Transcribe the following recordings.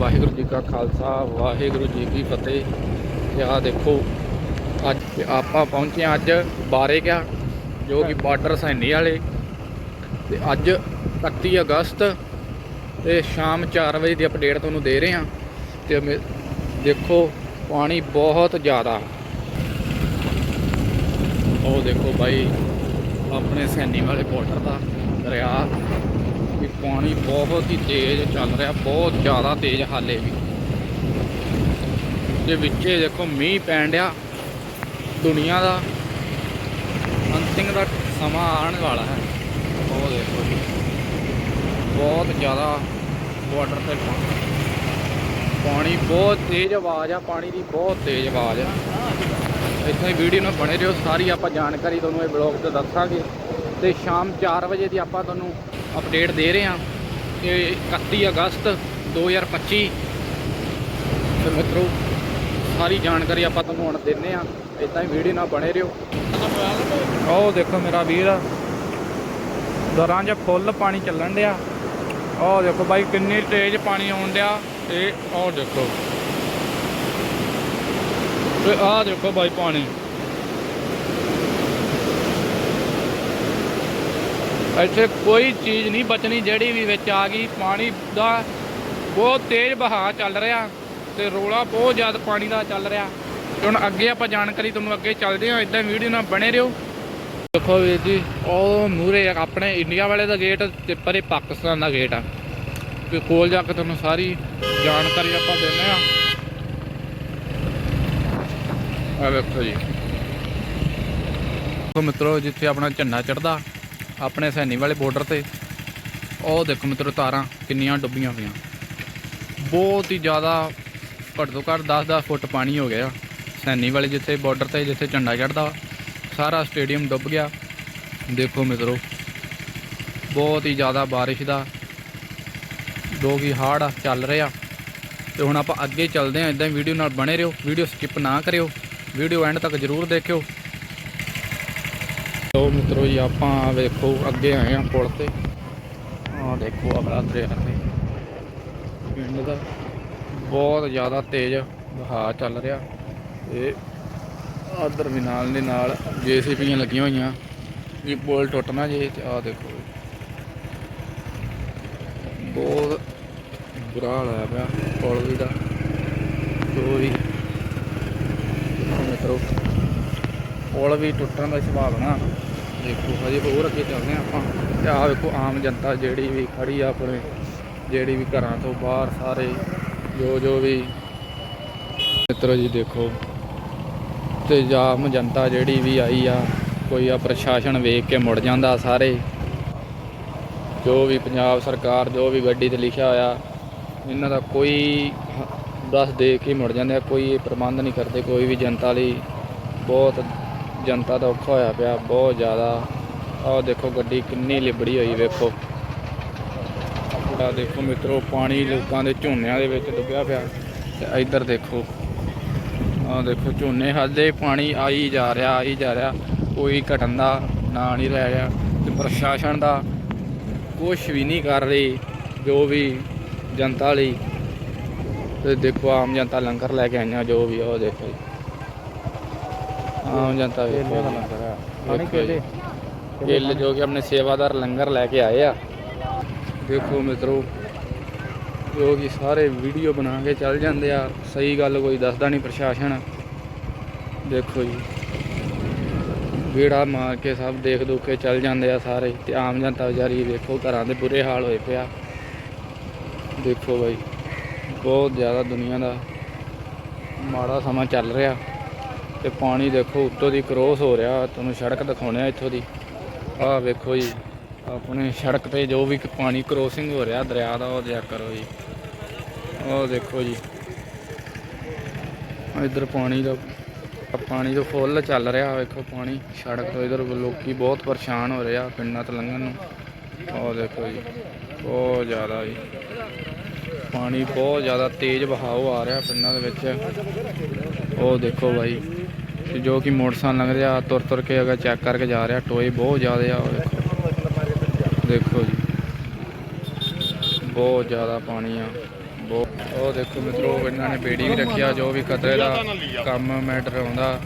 ਵਾਹਿਗੁਰੂ ਜੀ ਕਾ ਖਾਲਸਾ ਵਾਹਿਗੁਰੂ ਜੀ ਕੀ ਫਤਿਹ। ਤੇ ਆਹ ਦੇਖੋ ਅੱਜ ਆਪਾਂ ਪਹੁੰਚੇ ਹਾਂ ਅੱਜ ਬਾਰੇ ਕਿਆ ਜੋ ਕਿ ਬਾਰਡਰ ਸੈਨੀ ਵਾਲੇ। ਤੇ ਅੱਜ 31 ਅਗਸਤ ਤੇ ਸ਼ਾਮ 4 ਵਜੇ ਦੀ ਅਪਡੇਟ ਤੁਹਾਨੂੰ ਦੇ ਰਹੇ ਹਾਂ। ਤੇ ਦੇਖੋ ਪਾਣੀ ਬਹੁਤ ਜ਼ਿਆਦਾ। ਉਹ ਦੇਖੋ ਬਾਈ ਆਪਣੇ ਸੈਨੀ ਵਾਲੇ ਬਾਰਡਰ ਦਾ ਦਰਿਆ। ਪਾਣੀ ਬਹੁਤ ਹੀ ਤੇਜ਼ ਚੱਲ ਰਿਹਾ, ਬਹੁਤ ਜ਼ਿਆਦਾ ਤੇਜ਼ ਹਾਲੇ ਵੀ। ਤੇ ਵਿੱਚੇ ਦੇਖੋ ਮੀਂਹ ਪੈਣ ਡਿਆ, ਦੁਨੀਆ ਦਾ ਅੰਤਿੰਗ ਦਾ ਸਮਾਂ ਆਉਣ ਵਾਲਾ ਹੈ। ਉਹ ਦੇਖੋ ਜੀ, ਬਹੁਤ ਜ਼ਿਆਦਾ ਬਾਰਡਰ ਤੇ ਪਾਣੀ। ਪਾਣੀ ਬਹੁਤ ਤੇਜ਼ ਆਵਾਜ਼ ਆ, ਪਾਣੀ ਦੀ ਬਹੁਤ ਤੇਜ਼ ਆਵਾਜ਼ ਆ। ਇੱਥੇ ਵੀਡੀਓ ਨਾਲ ਬਣੇ ਰਹੋ, ਸਾਰੀ ਆਪਾਂ ਜਾਣਕਾਰੀ ਤੁਹਾਨੂੰ ਇਹ ਬਲੌਗ ਤੇ ਦੱਸਾਂਗੇ। ਤੇ ਸ਼ਾਮ 4 ਵਜੇ ਦੀ ਆਪਾਂ ਤੁਹਾਨੂੰ ਅਪਡੇਟ ਦੇ ਰਹੇ ਹਾਂ ਕਿ 31 ਅਗਸਤ 2025 ਤੇ ਮਿੱਤਰੋ, ਸਾਰੀ ਜਾਣਕਾਰੀ ਆਪਾਂ ਤੁਹਾਨੂੰ ਹੁਣ ਦਿੰਨੇ ਆ ਇਦਾਂ ਹੀ ਵੀਡੀਓ ਨਾਲ ਬਣੇ ਰਹੋ। ਉਹ ਦੇਖੋ ਮੇਰਾ ਵੀਰ। ਦਰਾਂ 'ਚ ਫੁੱਲ ਪਾਣੀ ਚੱਲਣ ਡਿਆ। ਉਹ ਦੇਖੋ ਬਾਈ, ਕਿੰਨੀ ਤੇਜ਼ ਪਾਣੀ ਆਉਣ ਡਿਆ ਤੇ ਉਹ ਦੇਖੋ। ਤੇ ਆਹ ਦੇਖੋ ਬਾਈ ਪਾਣੀ। ਇੱਥੇ ਕੋਈ ਚੀਜ਼ ਨਹੀਂ ਬਚਣੀ ਜਿਹੜੀ ਵੀ ਵਿੱਚ ਆ ਗਈ। ਪਾਣੀ ਦਾ ਬਹੁਤ ਤੇਜ਼ ਬਹਾਅ ਚੱਲ ਰਿਹਾ ਤੇ ਰੋਲਾ ਬਹੁਤ ਜ਼ਿਆਦਾ ਪਾਣੀ ਦਾ ਚੱਲ ਰਿਹਾ। ਤੇ ਹੁਣ ਅੱਗੇ ਆਪਾਂ ਜਾਣਕਾਰੀ ਤੁਹਾਨੂੰ ਅੱਗੇ ਚੱਲਦੇ ਹਾਂ। ਇਦਾਂ ਵੀਡੀਓ ਨਾਲ ਬਣੇ ਰਹੋ। ਦੇਖੋ ਵੀਰ ਜੀ, ਉਹ ਮੂਰੇ ਆਪਣੇ ਇੰਡੀਆ ਵਾਲੇ ਦਾ ਗੇਟ ਤੇ ਪਰੇ ਪਾਕਿਸਤਾਨ ਦਾ ਗੇਟ ਆ। ਤੇ ਕੋਲ ਜਾ ਕੇ ਤੁਹਾਨੂੰ ਸਾਰੀ ਜਾਣਕਾਰੀ ਆਪਾਂ ਦਿੰਦੇ ਆ ਆ ਵੇਖੋ ਜੀ। ਦੇਖੋ ਮਿੱਤਰੋ, ਜਿੱਥੇ ਆਪਣਾ ਝੰਡਾ ਚੜਦਾ ਆਪਣੇ ਸੈਨੀ ਵਾਲੇ ਬਾਰਡਰ ਤੇ। ਉਹ ਦੇਖੋ ਮਿੱਤਰੋ, ਤਾਰਾਂ ਕਿੰਨੀਆਂ ਡੁੱਬੀਆਂ ਹੋਈਆਂ। ਬਹੁਤ ਹੀ ਜ਼ਿਆਦਾ ਘੱਟ ਤੋਂ ਘੱਟ 10-10 ਫੁੱਟ ਪਾਣੀ ਹੋ ਗਿਆ। ਸੈਨੀ ਵਾਲੇ ਜਿੱਥੇ ਬਾਰਡਰ ਤੇ, ਜਿੱਥੇ ਝੰਡਾ ਚੜਦਾ ਸਾਰਾ ਸਟੇਡੀਅਮ ਡੁੱਬ ਗਿਆ। ਦੇਖੋ ਮਿੱਤਰੋ, ਬਹੁਤ ਹੀ ਜ਼ਿਆਦਾ ਬਾਰਿਸ਼ ਦਾ ਜੋ ਕਿ ਹਾੜ ਚੱਲ ਰਿਹਾ। ਤੇ ਹੁਣ ਆਪਾਂ ਅੱਗੇ ਚੱਲਦੇ ਹਾਂ ਇਦਾਂ ਹੀ ਵੀਡੀਓ ਨਾਲ ਬਣੇ ਰਹੋ। ਵੀਡੀਓ ਸਕਿਪ ਨਾ ਕਰਿਓ। ਵੀਡੀਓ ਐਂਡ ਤੱਕ ਜਰੂਰ ਦੇਖਿਓ। ਲੋ ਮਿੱਤਰੋ ਜੀ, ਆਪਾਂ ਵੇਖੋ, ਅੱਗੇ ਆਏ ਆ ਪੁਲ ਤੇ। ਆ ਦੇਖੋ ਆਪਣਾ ਦਰਿਆ ਤੇ। ਪਿੰਡ ਦਾ ਬਹੁਤ ਜ਼ਿਆਦਾ ਤੇਜ਼ ਵਹਾਅ ਚੱਲ ਰਿਹਾ। ਤੇ ਆਦਰ ਵੀ ਨਾਲ ਦੇ ਨਾਲ ਜੇਸੀਬੀਆਂ ਲੱਗੀਆਂ ਹੋਈਆਂ। ਵੀ ਪੁਲ ਟੁੱਟਣਾ ਜੇ, ਤੇ ਆਹ ਦੇਖੋ। ਬਹੁਤ ਬੁਰਾ ਹਾਲ ਹੋਇਆ ਪਿਆ ਪੁਲ ਵੀ ਦਾ। ਜੋ ਵੀ ਦੇਖੋ ਮਿੱਤਰੋ ਪੁਲ ਵੀ ਟੁੱਟਣ ਦਾ ਸੰਭਾਵਨਾ ਦੇਖੋ, ਹਜੇ ਹੋਰ ਅੱਗੇ ਚੱਲਦੇ ਹਾਂ ਆਪਾਂ। ਤੇ ਆਹ ਵੇਖੋ, ਆਮ ਜਨਤਾ ਜਿਹੜੀ ਵੀ ਖੜੀ ਆ ਆਪਣੇ, ਜਿਹੜੀ ਵੀ ਘਰਾਂ ਤੋਂ ਬਾਹਰ ਸਾਰੇ, ਜੋ ਜੋ ਵੀ। ਮਿੱਤਰੋ ਜੀ, ਦੇਖੋ। ਤੇ ਆਮ ਜਨਤਾ ਜਿਹੜੀ ਵੀ ਆਈ ਆ, ਕੋਈ ਆ ਪ੍ਰਸ਼ਾਸਨ ਵੇਖ ਕੇ ਮੁੜ ਜਾਂਦਾ ਸਾਰੇ। ਜੋ ਵੀ ਪੰਜਾਬ ਸਰਕਾਰ, ਜੋ ਵੀ ਗੱਡੀ ਤੇ ਲਿਖਿਆ ਹੋਇਆ, ਇਹਨਾਂ ਦਾ ਕੋਈ ਦੱਸ ਦੇ ਕੇ ਮੁੜ ਜਾਂਦੇ ਆ, ਕੋਈ ਇਹ ਪ੍ਰਬੰਧ ਨਹੀਂ ਕਰਦੇ, ਕੋਈ ਵੀ ਜਨਤਾ ਲਈ ਬਹੁਤ ਜਨਤਾ ਦਾ ਔਖਾ ਹੋਇਆ ਪਿਆ, ਬਹੁਤ ਜ਼ਿਆਦਾ। ਆਹ ਦੇਖੋ ਗੱਡੀ ਕਿੰਨੀ ਲਿਬੜੀ ਹੋਈ ਵੇਖੋ। ਆਹ ਦੇਖੋ ਮਿੱਤਰੋ, ਪਾਣੀ ਲੋਕਾਂ ਦੇ ਝੋਨਿਆਂ ਦੇ ਵਿੱਚ ਡੁੱਬਿਆ ਪਿਆ। ਤੇ ਇੱਧਰ ਦੇਖੋ, ਆਹ ਦੇਖੋ ਝੋਨੇ ਹਾਲੇ ਪਾਣੀ ਆਈ ਜਾ ਰਿਹਾ, ਆਈ ਜਾ ਰਿਹਾ। ਕੋਈ ਘਟਣ ਦਾ ਨਾਂ ਨਹੀਂ ਰਹਿ ਰਿਹਾ। ਤੇ ਪ੍ਰਸ਼ਾਸਨ ਦਾ ਕੁਝ ਵੀ ਨਹੀਂ ਕਰ ਰਹੀ, ਜੋ ਵੀ ਜਨਤਾ ਲਈ। ਤੇ ਦੇਖੋ ਆਮ ਜਨਤਾ ਲੰਗਰ ਲੈ ਕੇ ਆਈਆਂ, ਜੋ ਵੀ ਉਹ ਦੇਖੋ। ਜੀ। ਆਮ ਜਨਤਾ ਵੇਖੋ ਪਾਣੀ ਪਾਣੀ ਕੇਲੇ। ਜੋ ਕਿ ਆਪਣੇ ਸੇਵਾਦਾਰ ਲੰਗਰ ਲੈ ਕੇ ਆਏ ਆ। ਦੇਖੋ ਮਿੱਤਰੋ ਜੋ ਕਿ ਸਾਰੇ ਵੀਡੀਓ ਬਣਾ ਕੇ ਚੱਲ ਜਾਂਦੇ ਆ ਸਹੀ ਗੱਲ ਕੋਈ ਦੱਸਦਾ ਨਹੀਂ ਪ੍ਰਸ਼ਾਸਨ। ਦੇਖੋ ਜੀ। ਗੇੜਾ ਮਾਰ ਕੇ ਸਭ ਦੇਖ ਦੁੱਖ ਕੇ ਚੱਲ ਜਾਂਦੇ ਆ ਸਾਰੇ ਤੇ ਆਮ ਜਨਤਾ ਵਿਚਾਰੀ ਵੇਖੋ ਘਰਾਂ ਦੇ ਬੁਰੇ ਹਾਲ ਹੋਏ ਪਿਆ ਦੇਖੋ ਬਾਈ ਬਹੁਤ ਜ਼ਿਆਦਾ ਦੁਨੀਆ ਦਾ ਮਾੜਾ ਸਮਾਂ ਚੱਲ ਰਿਹਾ। ਤੇ ਪਾਣੀ ਦੇਖੋ ਉੱਤੋਂ ਦੀ ਕ੍ਰੋਸ ਹੋ ਰਿਹਾ, ਤੁਹਾਨੂੰ ਸੜਕ ਦਿਖਾਉਣੇ ਆ ਇੱਥੋਂ ਦੀ। ਆਹ ਵੇਖੋ ਜੀ, ਆਪਣੇ ਸੜਕ ਤੇ ਜੋ ਵੀ ਪਾਣੀ ਕ੍ਰੋਸਿੰਗ ਹੋ ਰਿਹਾ, ਦਰਿਆ ਦਾ ਉਹ ਚੈੱਕ ਕਰੋ ਜੀ। ਉਹ ਦੇਖੋ ਜੀ। ਇਧਰ ਪਾਣੀ ਦਾ ਪਾਣੀ ਤੋਂ ਫੁੱਲ ਚੱਲ ਰਿਹਾ, ਵੇਖੋ ਪਾਣੀ। ਸੜਕ ਤੋਂ ਇਧਰ ਲੋਕੀ ਬਹੁਤ ਪਰੇਸ਼ਾਨ ਹੋ ਰਹੇ ਆ, ਪਿੰਡਾਂ ਤੋਂ ਲੰਘਣ ਨੂੰ। ਉਹ ਦੇਖੋ ਜੀ, ਬਹੁਤ ਜ਼ਿਆਦਾ ਜੀ। ਪਾਣੀ ਬਹੁਤ ਜ਼ਿਆਦਾ ਤੇਜ਼ ਵਹਾਅ ਆ ਰਿਹਾ ਪਿੰਡਾਂ ਦੇ ਵਿੱਚ। ਉਹ ਦੇਖੋ ਬਾਈ ਤੇ ਜੋ ਕਿ ਮੋਟਰਸਾਈਕਲ ਲੰਘ ਰਿਹਾ, ਤੁਰ ਤੁਰ ਕੇ ਅਗਰ ਚੈੱਕ ਕਰਕੇ ਜਾ ਰਿਹਾ, ਟੋਏ ਬਹੁਤ ਜ਼ਿਆਦਾ ਆ, ਉਹ ਦੇਖੋ। ਜੀ। ਬਹੁਤ ਜ਼ਿਆਦਾ ਪਾਣੀ ਆ। ਬਹੁਤ ਉਹ ਦੇਖੋ ਮਿੱਤਰੋ, ਇਹਨਾਂ ਨੇ ਬੇੜੀ ਵੀ ਰੱਖਿਆ, ਜੋ ਵੀ ਕਤਰੇ ਦਾ ਕੰਮ ਮੈਟਰ ਆਉਂਦਾ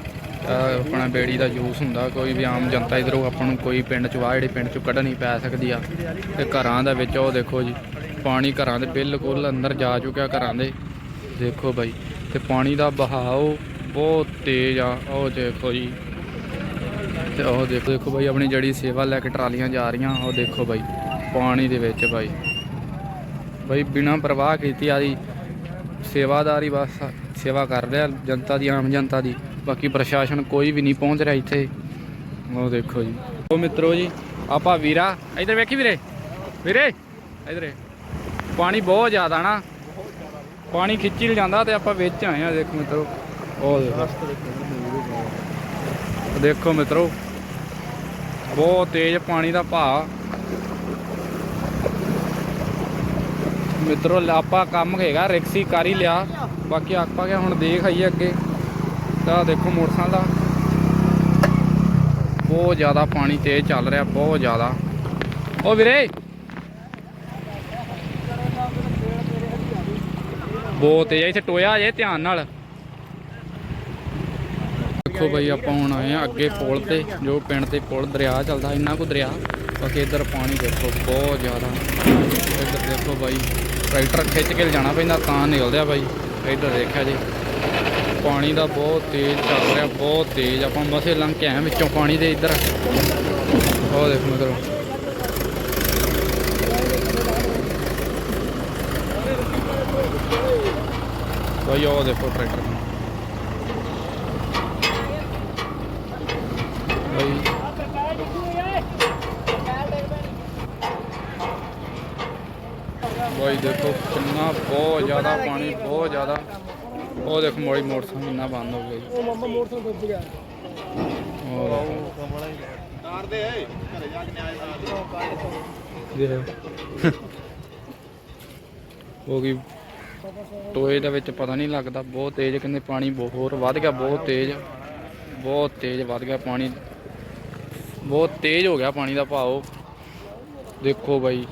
ਆਪਣਾ ਬੇੜੀ ਦਾ ਯੂਸ ਹੁੰਦਾ। ਕੋਈ ਵੀ ਆਮ ਜਨਤਾ ਇਧਰੋਂ ਆਪਾਂ ਨੂੰ ਕੋਈ ਪਿੰਡ ਚ ਵਾਹ ਜਿਹੜੇ ਪਿੰਡ ਚ ਕੱਢਣੀ ਪੈ ਸਕਦੀ ਆ, ਤੇ ਘਰਾਂ ਦੇ ਵਿੱਚ ਉਹ ਦੇਖੋ ਜੀ, ਪਾਣੀ ਘਰਾਂ ਦੇ ਬਿਲਕੁਲ ਅੰਦਰ ਜਾ ਚੁੱਕਿਆ ਘਰਾਂ ਦੇ। ਦੇਖੋ ਬਾਈ, ਤੇ ਪਾਣੀ ਦਾ ਬਹਾਓ ਬਹੁਤ ਤੇਜ਼ ਆ, ਉਹ ਦੇਖੋ ਜੀ। ਤੇ ਉਹ ਦੇਖੋ ਦੇਖੋ ਬਾਈ, ਆਪਣੀ ਜਿਹੜੀ ਸੇਵਾ ਲੈ ਕੇ ਟਰਾਲੀਆਂ ਜਾ ਰਹੀਆਂ, ਉਹ ਦੇਖੋ ਬਾਈ, ਪਾਣੀ ਦੇ ਵਿੱਚ ਬਾਈ। ਬਾਈ, ਬਿਨਾਂ ਪ੍ਰਵਾਹ ਕੀਤੀ ਆਦੀ ਸੇਵਾਦਾਰੀ ਬਸ, ਸੇਵਾ ਕਰ ਰਿਹਾ ਜਨਤਾ ਦੀ, ਆਮ ਜਨਤਾ ਦੀ। ਬਾਕੀ ਪ੍ਰਸ਼ਾਸਨ ਕੋਈ ਵੀ ਨਹੀਂ ਪਹੁੰਚ ਰਿਹਾ ਇੱਥੇ। ਉਹ ਦੇਖੋ ਜੀ। ਉਹ ਮਿੱਤਰੋ ਜੀ, ਆਪਾਂ ਵੀਰਾ, ਇਧਰ ਵੇਖੀ ਵੀਰੇ? ਵੀਰੇ, ਇਧਰ। ਪਾਣੀ ਬਹੁਤ ਜ਼ਿਆਦਾ ਨਾ। ਪਾਣੀ ਖਿੱਚੀ ਲ ਜਾਂਦਾ ਤੇ ਆਪਾਂ ਵਿੱਚ ਆਏ ਆ, ਦੇਖੋ ਮਿੱਤਰੋ। ਉਹ ਦੇਖੋ। ਦੇਖੋ ਮਿੱਤਰੋ, ਬਹੁਤ ਤੇਜ਼ ਪਾਣੀ ਦਾ ਭਾਅ। ਮਿੱਤਰੋ ਆਪਾਂ ਕੰਮ ਹੈਗਾ, ਰਿਕਸੀ ਕਰ ਹੀ ਲਿਆ। ਬਾਕੀ ਆਪਾਂ ਕਿ ਹੁਣ ਦੇਖ ਆਈਏ ਅੱਗੇ। ਤਾਂ ਦੇਖੋ ਮੋਟਰਸਾਈਕਲ ਦਾ। ਬਹੁਤ ਜ਼ਿਆਦਾ ਪਾਣੀ ਤੇਜ਼ ਚੱਲ ਰਿਹਾ, ਬਹੁਤ ਜ਼ਿਆਦਾ। ਓ ਵੀਰੇ! ਬਹੁਤ ਤੇਜ਼ ਇੱਥੇ ਟੋਇਆ ਜੇ ਧਿਆਨ ਨਾਲ। ਦੇਖੋ ਬਾਈ, ਆਪਾਂ ਹੁਣ ਆਏ ਆ ਅੱਗੇ ਪੁਲ ਤੇ, ਜੋ ਪਿੰਡ ਤੇ ਪੁਲ ਦਰਿਆ ਚੱਲਦਾ, ਇੰਨਾ ਕੁ ਦਰਿਆ। ਬਾਕੀ ਇੱਧਰ ਪਾਣੀ ਦੇਖੋ, ਬਹੁਤ ਜ਼ਿਆਦਾ। ਇੱਧਰ ਦੇਖੋ ਬਾਈ, ਟਰੈਕਟਰ ਖਿੱਚ ਕੇ ਲਿਜਾਣਾ ਪੈਂਦਾ, ਤਾਂ ਨਿਕਲਦੇ ਆ ਬਾਈ। ਇੱਧਰ ਦੇਖਿਆ ਜੀ, ਪਾਣੀ ਦਾ ਬਹੁਤ ਤੇਜ਼ ਚੱਲ ਰਿਹਾ, ਬਹੁਤ ਤੇਜ਼। ਆਪਾਂ ਮਸੇ ਲੰਘ ਕੇ ਆਏ ਵਿੱਚੋਂ ਪਾਣੀ ਦੇ ਇੱਧਰ। ਉਹ ਦੇਖੋ ਮਤਲਬ ਬਾਈ ਉਹ ਦੇਖੋ ਟਰੈਕਟਰ ਬਾਈ ਬਾਈ ਦੇਖੋ ਕਿੰਨਾ ਬਹੁਤ ਜ਼ਿਆਦਾ ਪਾਣੀ ਬਹੁਤ ਜ਼ਿਆਦਾ। ਉਹ ਦੇਖੋ ਮੋੜੀ ਮੋਟਰਸਾਈਕਲ ਇੰਨਾ ਬੰਦ ਹੋ ਗਿਆ ਜੀ। ਉਹ ਮਾਮਾ ਮੋਟਰਸਾਈਕਲ ਡੁੱਬ ਗਿਆ। ਉਹ ਦੇਖੋ ਉਹ ਕੀ ਟੋਏ ਦੇ ਵਿੱਚ ਪਤਾ ਨਹੀਂ ਲੱਗਦਾ ਬਹੁਤ ਤੇਜ਼ ਕਹਿੰਦੇ ਪਾਣੀ ਬਹੁਤ ਹੋਰ ਵੱਧ ਗਿਆ ਬਹੁਤ ਤੇਜ਼। ਬਹੁਤ ਤੇਜ਼ ਵੱਧ ਗਿਆ ਪਾਣੀ। ਬਹੁਤ ਤੇਜ਼ ਹੋ ਗਿਆ ਪਾਣੀ ਦਾ ਭਾਅ ਦੇਖੋ ਬਾਈ।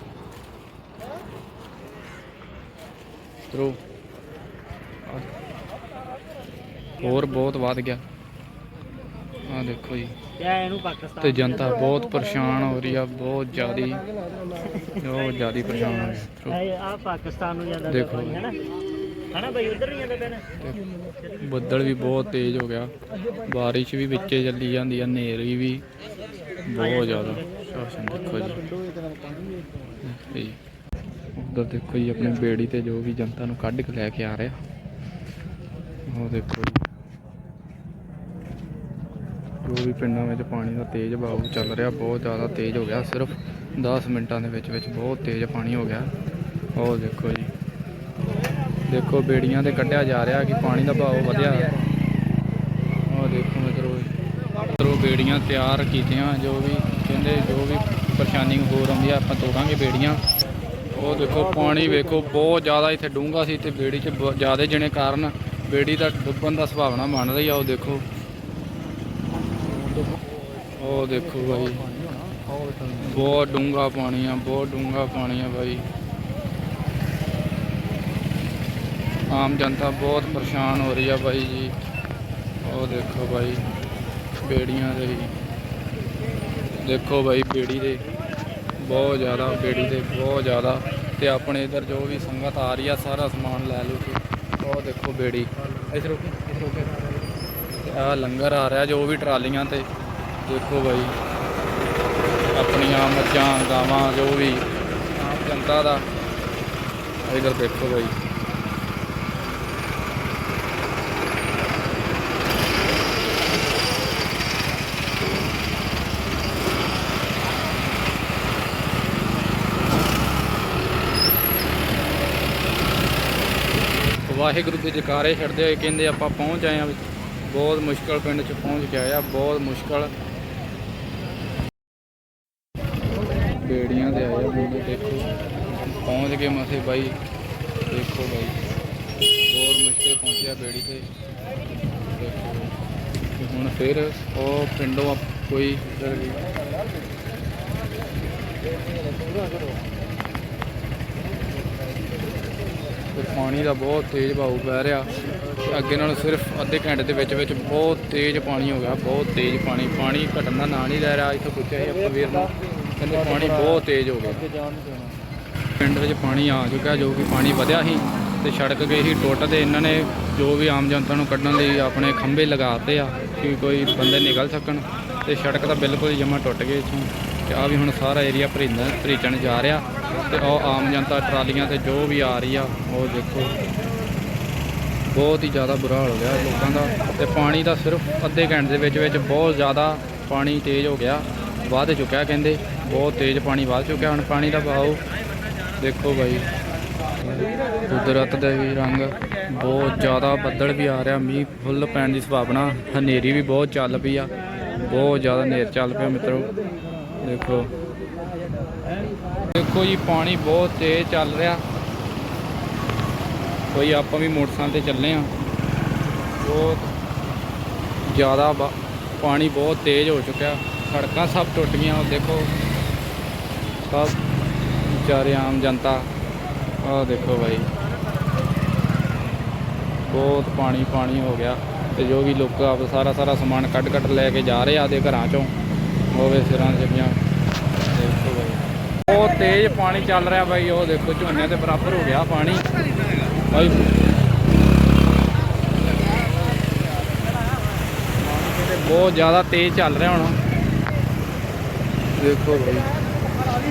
ਤਰੋ ਹੋਰ ਬਹੁਤ ਵੱਧ ਗਿਆ। ਆ ਦੇਖੋ ਜੀ। ਤੇ ਜਨਤਾ ਬਹੁਤ ਪਰੇਸ਼ਾਨ ਹੋ ਰਹੀ ਆ ਬਹੁਤ ਜ਼ਿਆਦੀ। ਬਹੁਤ ਜ਼ਿਆਦੀ ਪਰੇਸ਼ਾਨ ਹੋ ਰਹੀ ਆ ਪਾਕਿਸਤਾਨ ਨੂੰ ਜਾਂਦਾ ਦੇਖੋ। ਹੈ ਨਾ? ਹਨਾ ਬਈ ਉਧਰ ਨਹੀਂ ਜਾਂਦਾ ਪੈਣਾ ਬੱਦਲ ਵੀ ਬਹੁਤ ਤੇਜ਼ ਹੋ ਗਿਆ। ਬਾਰਿਸ਼ ਵੀ ਵਿੱਚੇ ਚੱਲੀ ਜਾਂਦੀ ਆ ਹਨੇਰੀ ਵੀ ਬਹੁਤ ਜ਼ਿਆਦਾ। ਸ਼ਾਸਨ ਦੇਖੋ ਜੀ। ਉਧਰ ਦੇਖੋ ਜੀ, ਆਪਣੇ ਬੇੜੀ ਤੇ ਜੋ ਵੀ ਜਨਤਾ ਨੂੰ ਕੱਢ ਕੇ ਲੈ ਕੇ ਆ ਰਿਹਾ। ਉਹ ਦੇਖੋ ਜੀ। ਜੋ ਵੀ ਪਿੰਡਾਂ ਵਿੱਚ ਪਾਣੀ ਦਾ ਤੇਜ਼ ਵਹਾਅ ਚੱਲ ਰਿਹਾ, ਬਹੁਤ ਜ਼ਿਆਦਾ ਤੇਜ਼ ਹੋ ਗਿਆ। ਸਿਰਫ 10 ਮਿੰਟਾਂ ਦੇ ਵਿੱਚ ਵਿੱਚ ਬਹੁਤ ਤੇਜ਼ ਪਾਣੀ ਹੋ ਗਿਆ। ਉਹ ਦੇਖੋ ਜੀ। ਦੇਖੋ, ਬੇੜੀਆਂ ਤੇ ਕੱਢਿਆ ਜਾ ਰਿਹਾ ਕਿ ਪਾਣੀ ਦਾ ਵਹਾਅ ਵਧਿਆ। ਉਹ ਦੇਖੋ ਮਿੱਤਰੋ ਮਿੱਤਰੋ, ਬੇੜੀਆਂ ਤਿਆਰ ਕੀਤੀਆਂ। ਜੋ ਵੀ ਕਹਿੰਦੇ, ਜੋ ਵੀ ਪਰੇਸ਼ਾਨੀ ਹੋਰ ਆਉਂਦੀ ਆ, ਆਪਾਂ ਤੋੜਾਂਗੇ ਬੇੜੀਆਂ। ਉਹ ਦੇਖੋ, ਪਾਣੀ ਵੇਖੋ, ਬਹੁਤ ਜ਼ਿਆਦਾ ਇੱਥੇ ਡੂੰਘਾ ਸੀ, ਤੇ ਬੇੜੀ 'ਚ ਬਹੁਤ ਜ਼ਿਆਦਾ ਜਣੇ ਕਾਰਨ ਬੇੜੀ ਦਾ ਡੁੱਬਣ ਦਾ ਸੁਭਾਵਨਾ ਬਣ ਰਹੀ ਆ, ਉਹ ਦੇਖੋ। ਉਹ ਦੇਖੋ ਬਾਈ, ਬਹੁਤ ਡੂੰਘਾ ਪਾਣੀ ਆ, ਬਹੁਤ ਡੂੰਘਾ ਪਾਣੀ ਆ ਬਾਈ। ਆਮ ਜਨਤਾ ਬਹੁਤ ਪਰੇਸ਼ਾਨ ਹੋ ਰਹੀ ਆ ਬਾਈ ਜੀ। ਉਹ ਦੇਖੋ ਬਾਈ, ਬੇੜੀਆਂ ਦੇ ਦੇਖੋ ਬਾਈ, ਬੇੜੀ ਦੇ ਬਹੁਤ ਜ਼ਿਆਦਾ ਬੇੜੀ ਦੇ ਬਹੁਤ ਜ਼ਿਆਦਾ ਤੇ ਆਪਣੇ ਇਧਰ ਜੋ ਵੀ ਸੰਗਤ ਆ ਰਹੀ ਆ ਸਾਰਾ ਸਮਾਨ ਲੈ ਲਓ ਜੀ ਉਹ ਦੇਖੋ ਬੇੜੀ। ਇਸ ਰੋਕੇ ਇਸ ਰੋਕੇ ਆ ਲੰਗਰ ਆ ਰਿਹਾ ਜੋ ਵੀ ਟਰਾਲੀਆਂ ਤੇ। ਦੇਖੋ ਬਾਈ ਆਪਣੀਆਂ ਮੱਝਾਂ ਗਾਵਾਂ ਜੋ ਵੀ ਆਮ ਜਨਤਾ ਦਾ। ਇਧਰ ਦੇਖੋ ਬਾਈ। ਵਾਹਿਗੁਰੂ ਦੇ ਜਕਾਰੇ ਛੱਡਦੇ ਹੋਏ ਕਹਿੰਦੇ ਆਪਾਂ ਪਹੁੰਚ ਆਏ ਆ ਬਹੁਤ ਮੁਸ਼ਕਲ ਪਿੰਡ ਚ ਪਹੁੰਚ ਕੇ ਆਇਆ ਬਹੁਤ ਮੁਸ਼ਕਲ। ਬੇੜੀਆਂ ਦੇ ਆਏ ਆ ਦੇਖੋ। ਪਹੁੰਚ ਗਏ ਮਸੇ ਬਾਈ, ਦੇਖੋ ਬਾਈ। ਬਹੁਤ ਮੁਸ਼ਕਲ ਪਹੁੰਚਿਆ ਬੇੜੀ ਤੇ। ਦੇਖੋ। ਹੁਣ ਫਿਰ ਉਹ ਪਿੰਡੋਂ ਆਪ- ਕੋਈ ਇੱਧਰ ਵੀ ਤੇ ਪਾਣੀ ਦਾ ਬਹੁਤ ਤੇਜ਼ ਵਹਾਅ ਪੈ ਰਿਹਾ। ਤੇ ਅੱਗੇ ਨਾਲੋਂ ਸਿਰਫ ਅੱਧੇ ਘੰਟੇ ਦੇ ਵਿੱਚ ਵਿੱਚ ਬਹੁਤ ਤੇਜ਼ ਪਾਣੀ ਹੋ ਗਿਆ, ਬਹੁਤ ਤੇਜ਼ ਪਾਣੀ। ਪਾਣੀ ਘਟਣ ਦਾ ਨਾਂ ਨਹੀਂ ਲੈ ਰਿਹਾ, ਇੱਥੇ ਪੁੱਛਿਆ ਸੀ ਆਪਾਂ ਵੀਰ ਨੂੰ, ਕਹਿੰਦੇ ਪਾਣੀ ਬਹੁਤ ਤੇਜ਼ ਹੋ ਗਿਆ। ਪਿੰਡ ਵਿੱਚ ਪਾਣੀ ਆ ਚੁੱਕਾ ਜੋ ਕਿ ਪਾਣੀ ਵਧਿਆ ਸੀ ਤੇ ਸੜਕ ਗਈ ਸੀ ਟੁੱਟ ਤੇ ਇਹਨਾਂ ਨੇ ਜੋ ਵੀ ਆਮ ਜਨਤਾ ਨੂੰ ਕੱਢਣ ਲਈ ਆਪਣੇ ਖੰਭੇ ਲਗਾਤੇ ਆ ਕਿ ਕੋਈ ਬੰਦੇ ਨਿਕਲ ਸਕਣ ਤੇ ਸੜਕ ਤਾਂ ਬਿਲਕੁਲ ਹੀ ਜਮਾ ਟੁੱਟ ਗਈ ਇੱਥੋਂ। ਤੇ ਆ ਵੀ ਹੁਣ ਸਾਰਾ ਏਰੀਆ ਭਰੀਂਦਾ ਭਰੀਚਣ ਜਾ ਰਿਹਾ ਤੇ ਉਹ ਆਮ ਜਨਤਾ ਟਰਾਲੀਆਂ ਤੇ ਜੋ ਵੀ ਆ ਰਹੀ ਆ, ਉਹ ਦੇਖੋ। ਬਹੁਤ ਹੀ ਜ਼ਿਆਦਾ ਬੁਰਾ ਹਾਲ ਹੋ ਗਿਆ ਲੋਕਾਂ ਦਾ ਤੇ ਪਾਣੀ ਦਾ ਸਿਰਫ ਅੱਧੇ ਘੰਟੇ ਦੇ ਵਿੱਚ ਵਿੱਚ ਬਹੁਤ ਜ਼ਿਆਦਾ ਪਾਣੀ ਤੇਜ਼ ਹੋ ਗਿਆ, ਵੱਧ ਚੁੱਕਿਆ ਕਹਿੰਦੇ। ਬਹੁਤ ਤੇਜ਼ ਪਾਣੀ ਵੱਧ ਚੁੱਕਿਆ, ਹੁਣ ਪਾਣੀ ਦਾ ਬਹਾਓ ਦੇਖੋ ਬਾਈ। ਕੁਦਰਤ ਦੇ ਵੀ ਰੰਗ ਬਹੁਤ ਜ਼ਿਆਦਾ ਬੱਦਲ ਵੀ ਆ ਰਿਹਾ, ਮੀਂਹ ਫੁੱਲ ਪੈਣ ਦੀ ਸੰਭਾਵਨਾ, ਹਨੇਰੀ ਵੀ ਬਹੁਤ ਚੱਲ ਪਈ ਆ। ਬਹੁਤ ਜ਼ਿਆਦਾ ਹਨੇਰ ਚੱਲ ਪਿਆ ਮਿੱਤਰੋ। ਦੇਖੋ। ਦੇਖੋ ਜੀ, ਪਾਣੀ ਬਹੁਤ ਤੇਜ਼ ਚੱਲ ਰਿਹਾ। ਕੋਈ ਆਪਾਂ ਵੀ ਮੋਟਰਸਾਈਕਲ ਤੇ ਚੱਲੇ ਆ ਬਹੁਤ ਜ਼ਿਆਦਾ ਬ- ਪਾਣੀ ਬਹੁਤ ਤੇਜ਼ ਹੋ ਚੁੱਕਿਆ। ਸੜਕਾਂ ਸਭ ਟੁੱਟ ਗਈਆਂ ਉਹ ਦੇਖੋ। ਸਭ ਵਿਚਾਰੇ ਆਮ ਜਨਤਾ। ਆਹ ਦੇਖੋ ਭਾਈ ਬਹੁਤ ਪਾਣੀ ਪਾਣੀ ਹੋ ਗਿਆ। ਤੇ ਜੋ ਵੀ ਲੋਕ ਆਪ ਸਾਰਾ ਸਾਰਾ ਸਮਾਨ ਕੱਢ ਕੱਢ ਲੈ ਕੇ ਜਾ ਰਹੇ ਆ ਦੇ ਘਰਾਂ ਚੋਂ। ਹੋਵੇ ਸਿਰਾਂ ਜਿਹੜੀਆਂ ਦੇਖੋ ਭਾਈ ਬਹੁਤ ਤੇਜ਼ ਪਾਣੀ ਚੱਲ ਰਿਹਾ ਬਾਈ, ਉਹ ਦੇਖੋ ਝੋਨੇ ਦੇ ਬਰਾਬਰ ਹੋ ਗਿਆ ਪਾਣੀ। ਭਾਈ ਬਹੁਤ ਜ਼ਿਆਦਾ ਤੇਜ਼ ਚੱਲ ਰਿਹਾ ਹੁਣ। ਦੇਖੋ ਬਾਈ।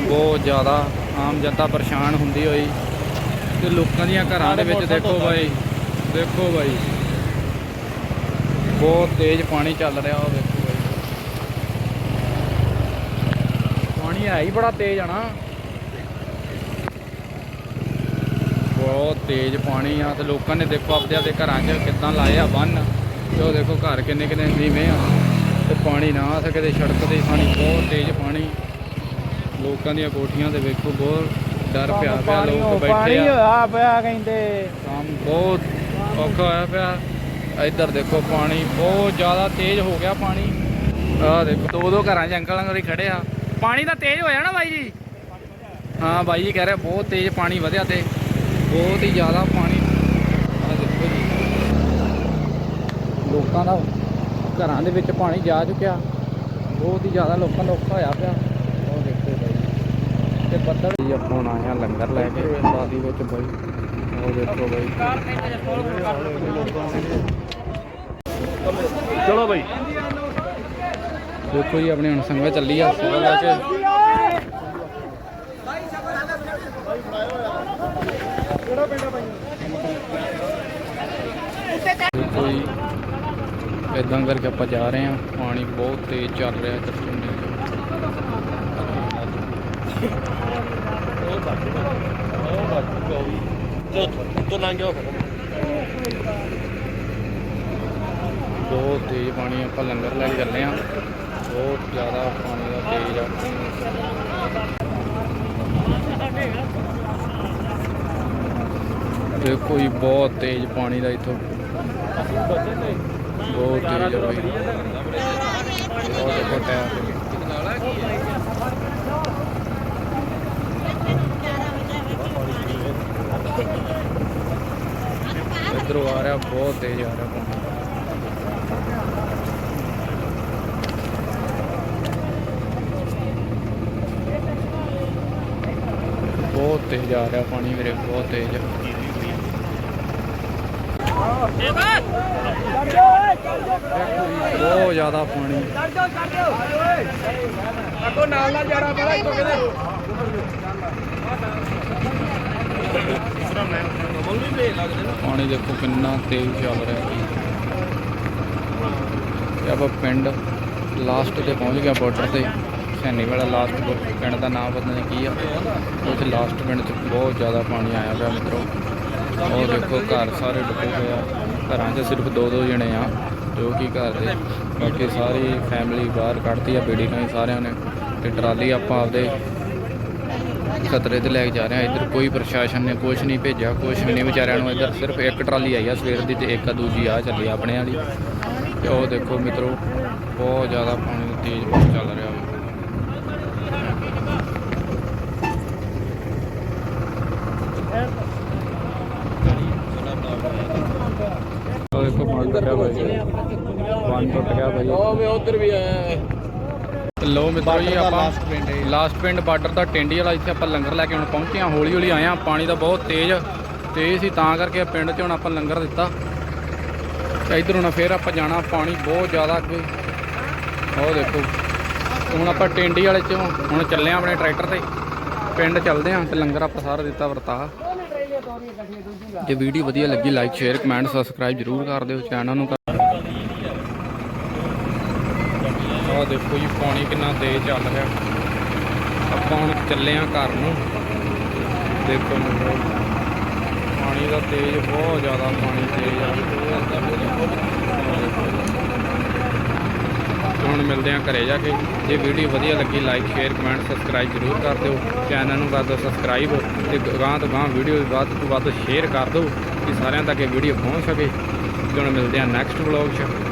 ਬਹੁਤ ਜ਼ਿਆਦਾ ਆਮ ਜਨਤਾ ਪਰੇਸ਼ਾਨ ਹੁੰਦੀ ਹੋਈ। ਤੇ ਲੋਕਾਂ ਦੀਆਂ ਘਰਾਂ ਦੇ ਵਿੱਚ ਦੇਖੋ ਬਾਈ। ਦੇਖੋ ਬਾਈ। ਬਹੁਤ ਤੇਜ਼ ਪਾਣੀ ਚੱਲ ਰਿਹਾ ਹੋਵੇ ਪਾਣੀ ਹੈ ਹੀ ਬੜਾ ਤੇਜ਼ ਆ ਨਾ। ਬਹੁਤ ਤੇਜ਼ ਪਾਣੀ ਆ ਤੇ ਲੋਕਾਂ ਨੇ ਦੇਖੋ ਆਪਦੇ ਆਪਦੇ ਘਰਾਂ 'ਚ ਕਿੱਦਾਂ ਲਾਏ ਆ ਬੰਨ। ਤੇ ਉਹ ਦੇਖੋ ਘਰ ਕਿੰਨੇ ਕਿੰਨੇ ਨੀਵੇਂ ਆ। ਤੇ ਪਾਣੀ ਨਾ ਆ ਸਕੇ ਤੇ ਸੜਕ ਤੇ ਪਾਣੀ ਬਹੁਤ ਤੇਜ਼ ਪਾਣੀ। ਲੋਕਾਂ ਦੀਆਂ ਕੋਠੀਆਂ ਤੇ ਵੇਖੋ ਬਹੁਤ ਡਰ ਪਿਆ ਪਿਆ ਲੋਕ ਬੈਠੇ ਆ। ਹੋਇਆ ਪਿਆ ਕਹਿੰਦੇ। ਕੰਮ ਬਹੁਤ ਔਖਾ ਹੋਇਆ ਪਿਆ। ਇੱਧਰ ਦੇਖੋ ਪਾਣੀ ਬਹੁਤ ਜ਼ਿਆਦਾ ਤੇਜ਼ ਹੋ ਗਿਆ ਪਾਣੀ। ਆਹ ਦੇਖੋ ਦੋ ਦੋ ਘਰਾਂ 'ਚ ਅੰਕਲ ਅੰਕਲ ਖੜੇ ਆ। ਪਾਣੀ ਤਾਂ ਤੇਜ਼ ਹੋਇਆ ਨਾ ਬਾਈ ਜੀ? ਹਾਂ ਬਾਈ ਜੀ ਕਹਿ ਰਿਹਾ ਬਹੁਤ ਤੇਜ਼ ਪਾਣੀ ਵਧਿਆ ਤੇ, ਬਹੁਤ ਹੀ ਜ਼ਿਆਦਾ ਪਾਣੀ। ਦੇਖੋ ਜੀ। ਲੋਕਾਂ ਦਾ ਘਰਾਂ ਦੇ ਵਿੱਚ ਪਾਣੀ ਜਾ ਚੁੱਕਿਆ। ਬਹੁਤ ਹੀ ਜ਼ਿਆਦਾ ਲੋਕਾਂ ਦਾ ਔਖਾ ਹੋਇਆ ਪਿਆ। ਉਹ ਦੇਖੋ ਬਾਈ ਤੇ ਬੱਦਲ ਜੀ ਆਪਾਂ ਹੁਣ ਲੰਗਰ ਲੈ ਕੇ। ਬਾਦੀ ਵਿੱਚ ਬਾਈ। ਉਹ ਦੇਖੋ ਬਾਈ। ਚਲੋ ਬਾਈ। ਦੇਖੋ ਜੀ, ਆਪਣੇ ਹੁਣ ਸੰਗਤ ਚੱਲੀ ਆ, ਸੇਵਾ ਲੈ ਕੇ। ਦੇਖੋ ਜੀ ਇਦਾਂ ਕਰਕੇ ਆਪਾਂ ਜਾ ਰਹੇ ਹਾਂ। ਪਾਣੀ ਬਹੁਤ ਤੇਜ਼ ਚੱਲ ਰਿਹਾ ਇੱਧਰ ਝੋਨੇ 'ਚ ਤੂੰ ਲੰਘ ਗਿਆ ਬਹੁਤ ਤੇਜ਼ ਪਾਣੀ ਆਪਾਂ ਲੰਗਰ ਲੈ ਕੇ ਚੱਲੇ ਆ ਬਹੁਤ ਜ਼ਿਆਦਾ ਪਾਣੀ ਦਾ ਤੇਜ਼ ਆ। ਦੇਖੋ ਜੀ, ਬਹੁਤ ਤੇਜ਼ ਪਾਣੀ ਦਾ ਇੱਥੋਂ। ਬਹੁਤ ਤੇਜ਼ ਆ ਬਈ। ਬਹੁਤ ਦੇਖੋ, ਟਾਇਰ ਆ ਰਿਹਾ, ਬਹੁਤ ਤੇਜ਼ ਆ ਰਿਹਾ ਪਾਣੀ। ਬਹੁਤ ਤੇਜ਼ ਆ ਰਿਹਾ ਪਾਣੀ ਵੀਰੇ ਬਹੁਤ ਤੇਜ਼। ਬਹੁਤ ਜ਼ਿਆਦਾ ਪਾਣੀ। ਅੱਗੋਂ ਨਾਲ ਨਾਲ ਜਾਣਾ ਪਹਿਲਾਂ ਇੱਕੋ ਕਹਿੰਦੇ ਪਾਣੀ ਦੇਖੋ ਕਿੰਨਾ ਤੇਜ਼ ਚੱਲ ਰਿਹਾ। ਤੇ ਆਪਾਂ ਪਿੰਡ ਲਾਸਟ ਤੇ ਪਹੁੰਚ ਗਿਆ ਬਾਰਡਰ ਤੇ। ਸੈਣੀ ਵਾਲਾ ਲਾਸਟ ਪਿੰਡ ਦਾ ਨਾਮ ਪਤਾ ਨਹੀਂ ਕੀ ਆ। ਉੱਥੇ ਲਾਸਟ ਪਿੰਡ 'ਚ ਬਹੁਤ ਜ਼ਿਆਦਾ ਪਾਣੀ ਆਇਆ ਪਿਆ ਮਿੱਤਰੋ। ਉਹ ਦੇਖੋ, ਘਰ ਸਾਰੇ ਡੁੱਬੇ ਹੋਏ ਆ। ਘਰਾਂ 'ਚ ਸਿਰਫ ਦੋ ਦੋ ਜਣੇ ਆ, ਜੋ ਕਿ ਘਰ ਦੇ। ਬਾਕੀ ਸਾਰੀ ਫੈਮਿਲੀ ਬਾਹਰ ਕੱਢਤੀ ਆ, ਬੇੜੀ ਨਾਲ ਸਾਰਿਆਂ ਨੇ ਤੇ ਟਰਾਲੀ ਆਪਾਂ ਆਪਦੇ ਖਤਰੇ ਤੇ ਲੈ ਕੇ ਜਾ ਰਹੇ ਆ। ਇੱਧਰ ਕੋਈ ਪ੍ਰਸ਼ਾਸਨ ਨੇ ਕੁਝ ਨਹੀਂ ਭੇਜਿਆ ਕੁਝ ਵੀ ਨਹੀਂ। ਵਿਚਾਰਿਆਂ ਨੂੰ ਇੱਧਰ ਸਿਰਫ ਇੱਕ ਟਰਾਲੀ ਆਈ ਆ ਸਵੇਰ ਦੀ ਤੇ ਇੱਕ ਆ ਦੂਜੀ ਆ ਚੱਲੀ ਆ, ਆਪਣੇ ਵਾਲੀ। ਤੇ ਉਹ ਦੇਖੋ ਮਿੱਤਰੋ, ਬਹੁਤ ਜ਼ਿਆਦਾ ਪਾਣੀ ਤੇਜ਼ ਚੱਲ ਰਿਹਾ ਵਾ ਗਿਆ ਬਾਈ ਬੰਨ ਟੁੱਟ ਗਿਆ ਬਾਈ। ਉਹ ਵੇ ਉਧਰ ਵੀ ਆਇਆ ਤੇ ਲੋ ਮਿੱਤਰੋ ਜੀ ਆਪਾਂ last ਪਿੰਡ ਹੈ। ਲਾਸਟ ਪਿੰਡ ਬਾਰਡਰ ਦਾ ਟਿੰਡੀ ਵਾਲਾ ਇੱਥੇ ਆਪਾਂ ਲੰਗਰ ਲੈ ਕੇ ਹੁਣ ਪਹੁੰਚੇ ਹਾਂ ਹੌਲੀ ਹੌਲੀ ਆਏ ਹਾਂ ਪਾਣੀ ਦਾ ਬਹੁਤ ਤੇਜ਼ ਤੇਜ਼ ਸੀ ਤਾਂ ਕਰਕੇ ਪਿੰਡ 'ਚ ਹੁਣ ਆਪਾਂ ਲੰਗਰ ਦਿੱਤਾ। ਤੇ ਇਧਰ ਹੁਣ ਫੇਰ ਆਪਾਂ ਜਾਣਾ ਪਾਣੀ ਬਹੁਤ ਜ਼ਿਆਦਾ ਅੱਗੇ। ਉਹ ਦੇਖੋ ਹੁਣ ਆਪਾਂ ਟਿੰਡੀ ਵਾਲੇ 'ਚੋਂ ਹੁਣ ਚੱਲੇ ਹਾਂ ਆਪਣੇ ਟਰੈਕਟਰ ਤੇ। ਪਿੰਡ ਚੱਲਦੇ ਹਾਂ ਤੇ ਲੰਗਰ ਆਪਾਂ ਸਾਰਾ ਦਿੱਤਾ ਵਰਤਾ। ਜੇ ਵੀਡੀਓ ਵਧੀਆ ਲੱਗੀ ਲਾਈਕ ਸ਼ੇਅਰ ਕਮੈਂਟ ਸਬਸਕ੍ਰਾਈਬ ਜਰੂਰ ਕਰ ਦਿਓ ਚੈਨਲ ਨੂੰ ਆਹ ਦੇਖੋ ਜੀ, ਪਾਣੀ ਕਿੰਨਾ ਤੇਜ਼ ਚੱਲ ਰਿਹਾ। ਆਪਾਂ ਹੁਣ ਚੱਲੇ ਆ ਘਰ ਨੂੰ। ਦੇਖੋ ਮਿੱਤਰੋ ਪਾਣੀ ਦਾ ਤੇਜ਼, ਬਹੁਤ ਜ਼ਿਆਦਾ ਪਾਣੀ ਤੇਜ਼ ਆ। ਹੁਣ ਮਿਲਦੇ ਆ ਘਰੇ ਜਾ ਕੇ। ਜੇ ਵੀਡੀਓ ਵਧੀਆ ਲੱਗੀ ਲਾਈਕ ਸ਼ੇਅਰ ਕਮੈਂਟ ਸਬਸਕ੍ਰਾਈਬ ਜ਼ਰੂਰ ਕਰ ਦਿਓ। ਚੈਨਲ ਨੂੰ ਕਰ ਦਿਓ ਸਬਸਕ੍ਰਾਈਬ ਤੇ ਗਾਂ ਤੋਂ ਗਾਂ ਵੀਡੀਓ ਵੱਧ ਤੋਂ ਵੱਧ ਸ਼ੇਅਰ ਕਰ ਦਿਓ, ਕਿ ਸਾਰਿਆਂ ਤੱਕ ਇਹ ਵੀਡੀਓ ਪਹੁੰਚ ਸਕੇ। ਹੁਣ ਮਿਲਦੇ ਆ ਨੈਕਸਟ ਵਲੌਗ 'ਚ।